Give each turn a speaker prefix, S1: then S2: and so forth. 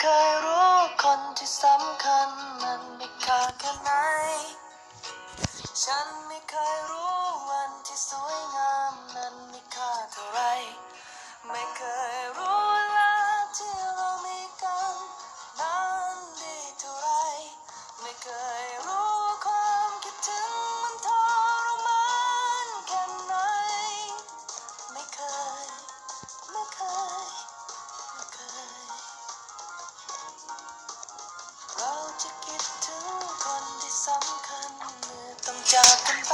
S1: เคยรู้คนที่สำคัญมันมีค่าแค่ไหน ฉันไม่เคยรู้วันที่สวยงามนั้นมีค่าเท่าไร ไม่เคย คิดถึงคนที่สำคัญเมื่อต้องจากกันไป